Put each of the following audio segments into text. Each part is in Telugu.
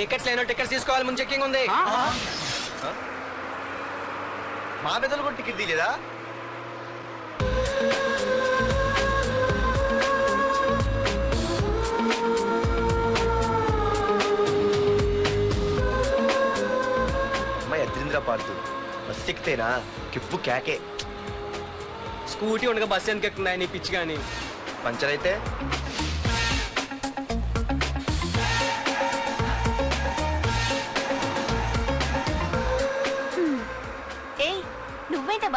టికెట్స్ లేనో టికెట్స్ తీసుకోవాలి ముందు చెక్కింగ్ ఉంది. మా పెద్దలు కూడా టికెట్ తీయలేదా? అమ్మాయి అద్రింద్ర పార్తు బస్ ఎక్కితేనా? కిప్పు కేకే స్కూటీ ఉండగా బస్సు ఎందుకు ఎక్కుతున్నాయి నీ పిచ్చి కానీ పంచర్ అయితే?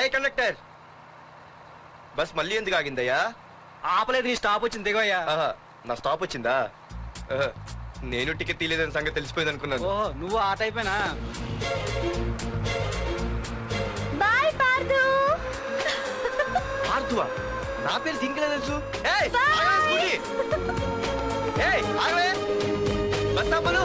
ఏ కండక్టర్ బస్ మళ్ళీ ఎందుకు ఆగిందయ్యా? ఆపలేదు నీ స్టాప్ వచ్చింది దిగోయ్యా ఆహా, నా స్టాప్ వచ్చిందా? ఆహా, నేను టికెట్ తీయలేదని సంగతి తెలిసిపోయింది అనుకున్నాను. ఓ నువ్వు ఆ టైపేనా? బాయ్ పార్దు ఆర్తువా నా పేరు సింకిలే తెలుసు. ఏయ్, ఆగవే స్కూటీ. ఏయ్, ఆగవే. బస్ ఆపను.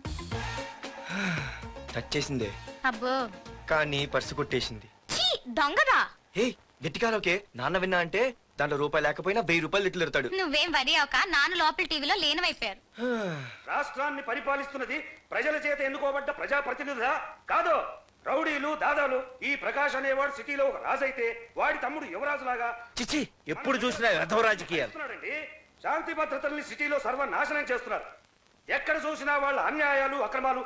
టచ్ చేసిందే. అబ్బో. కానీ పర్సు కొట్టేసింది. చీ దొంగదా? హే గట్టిగా ఓకే నాన్న విన్నా అంటే దాంట్లో రూపాయి లేకపోయినా వెయ్యి రూపాయలు ఇట్లు ఎడతాడు నువ్వేం వరి అవక నాన్న లోపల టీవీలో లేనవైపోయారు రాష్ట్రాన్ని పరిపాలిస్తున్నది ప్రజల చేత ఎన్నుకోబడ్డ ప్రజాప్రతినిధులా కాదు రౌడీలు దాదాలు. ఈ ప్రకాష్ అనేవాడు సిటీలో ఒక రాజైతే వాడి తమ్ముడు యువరాజులాగా చిచ్చి ఎప్పుడు చూసినా రథవ రాజకీయాలు. చేస్తున్నాడండి. శాంతి భద్రతల్ని సిటీలో సర్వనాశనం చేస్తున్నారు. ఎక్కడ చూసినా వాళ్ళ అన్యాయాలు అక్రమాలు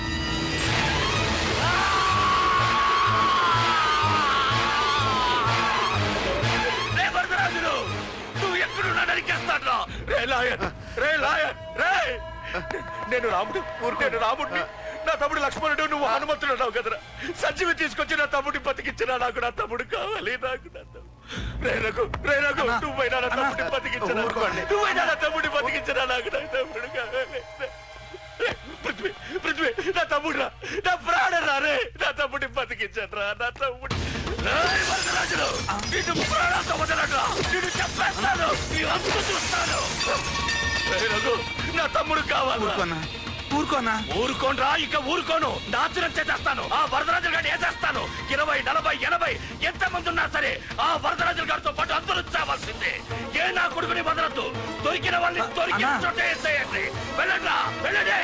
లాయర్. రే లాయర్ రే. నేను రాముడు నేను రాముడిని. నా తమ్ముడు లక్ష్మణుడు నువ్వు హనుమంతుడు అన్నావు కదరా. సంజీవి తీసుకొచ్చి నా తమ్ముడిని బతికించినా నాకు నా తమ్ముడు కావాలి నాకు నా తమ్ముడు. రే రఘు రే రఘు నువ్వైనా నా తమ్ముడిని బతికించరా నువ్వైనా నా తమ్ముడిని బతికించరా నాకు నా తమ్ముడు కావాలి. నా తమ్ముడు నా ప్రాణరా రే నా తమ్ముడిని బతికించరా నా తమ్ముడు నిన్ను ప్రాణాలతో. నిన్ను చంపేస్తాను నీ అంతు చూస్తాను నా తమ్ముడు కావాలి? ఊరుకోనా? ఊరుకోనా? ఊరుకోనరా ఇక ఊరుకోను. నాశనం చేసేస్తాను. ఆ వరదరాజులు గారిని వేసేస్తాను. ఇరవై నలభై ఎనభై ఎంత మంది ఉన్నా సరే ఆ వరదరాజుల గారితో పాటు అందరూ చావాల్సిందే. ఏ నా కొడుకుని వదలద్దు. దొరికిన వాళ్ళని దొరికిన అన్నా. చోటే వేసేయండి. వెళ్ళండి వెళ్ళండి.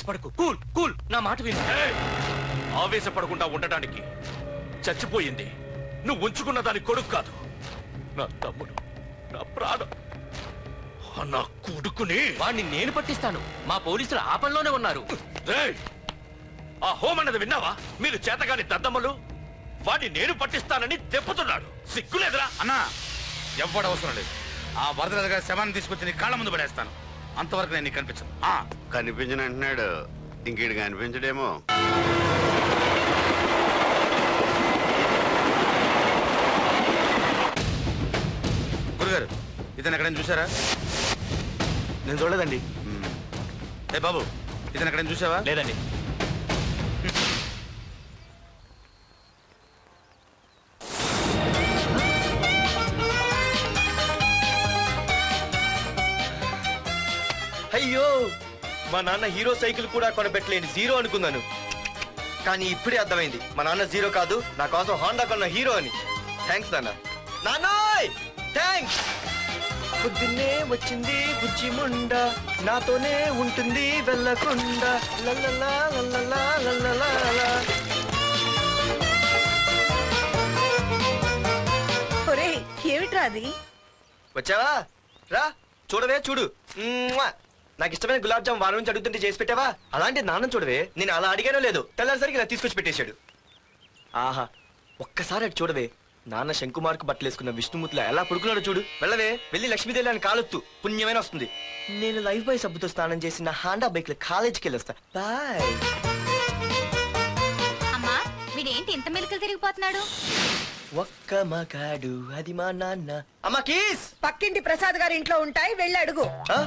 ఆవేశపడకు. Cool cool. నా మాట విను! ఆవేశపడకుండా ఉండడానికి చచ్చిపోయింది. నువ్వు ఉంచుకున్న దాని కొడుకు కాదు. నా తమ్ముడు నా ప్రాణం. ఆ నా కొడుకుని. వాడిని నేను పట్టిస్తాను. మా పోలీసులు ఆ పనిలోనే ఉన్నారు. రేయ్! ఆ హోం అన్నది విన్నావా? మీరు చేతగాని దద్దమ్మలు వాడిని నేను పట్టిస్తానని తెప్పుతున్నాడు. సిగ్గులేదురా? అన్నా ఎవ్వడు అవసరం లేదు. ఆ వరదరాజు గారి శవాన్ని తీసుకొచ్చి నీ కాళ్ళ ముందు పడేస్తాను. అంతవరకు నేను కనిపించను. ఆ, కనిపించను అంటున్నాడు. ఇంకేడు కనిపించడేమో గురుగారు ఇతను ఎక్కడైనా చూసారా నేను చూడలేదండి. ఏ బాబు ఇతను ఎక్కడైనా చూసావా లేదండి. అయ్యో! మా నాన్న హీరో సైకిల్ కూడా కొనబెట్టలేని జీరో అనుకున్నాను. కానీ ఇప్పుడే అర్థమైంది. మా నాన్న జీరో కాదు నా కోసం హోండా కొన్న హీరో అని. థ్యాంక్స్ నాన్న. నాన్నోయ్! థ్యాంక్స్ పొద్దున్నే వచ్చింది బుజ్జి ముండ. నాతోనే ఉంటుంది వెళ్ళకుండా. లల్లలా లల్లలా లల్లలా ఒరే ఏమిట్రా అది? వచ్చావా? రా చూడవే చూడు! నాకు ఇష్టమైన గులాబ్ జామ్ వారం నుంచి అడుగుతుంటే చేసి పెట్టావా? అలాంటి నాన్న చూడవే. నేను అలా అడిగానో లేదు తెల్లారిసరికి ఇలా తీసుకొచ్చి పెట్టేశాడు. ఆహా ఒక్కసారి అటు చూడవే. నాన్న శంకుమార్కు బట్టలు వేసుకున్న విష్ణుమూర్తిలో ఎలా పడుకున్నాడు చూడు. వెళ్ళవే వెళ్ళి లక్ష్మీదేవి అని కాలొత్తు. పుణ్యమైన వస్తుంది. నేను లైఫ్ బాయ్ సబ్బుతో స్నానం చేసి నా హాండా బైక్లో కాలేజీకి వెళ్ళొస్తా. బాయ్. అమ్మా వీడేంటి ఇంత మెలికలు తిరిగిపోతున్నాడు? ఒక్క మగాడు అది మా నాన్న. అమ్మా కీస్! పక్కింటి ప్రసాద్ గారి ఇంట్లో ఉంటాయి వెళ్ళి అడుగు. ఆ?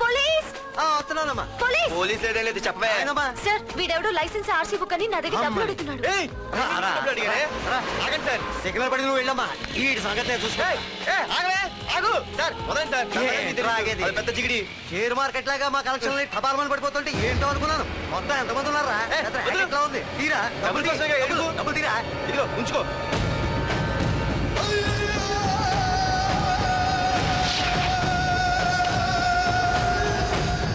పోలీస్! వస్తున్నానమ్మా. పోలీస్! పోలీస్ లేదే లేదు చెప్పవే. ఆయనమ్మా. సార్ వీడెవడో లైసెన్స్ ఆర్సీ బుక్ అని నా దగ్గర డబ్బులు అడుగుతున్నాడు. ఏయ్, డబ్బులు అడిగానే? ఆగండి సార్. సిగ్నల్ పడి నువ్వు వెళ్ళమ్మా. ఈ సంగతి చూసుకో. ఆగవే ఆగు. సార్ వదండి సార్. నా సంగతి తెలుసు. అది పెద్ద జిగిడి. షేర్ మార్కెట్ లాగా మా కలెక్షన్ టపాల్మని పడిపోతుంటే ఏంటో అనుకున్నాను. మొత్తం ఎంతమంది ఉన్నారా? ఎట్లా ఉంది? తీరా డబ్బులు డబ్బులు డబ్బులు తీరా? ఇదిగో ఉంచుకో.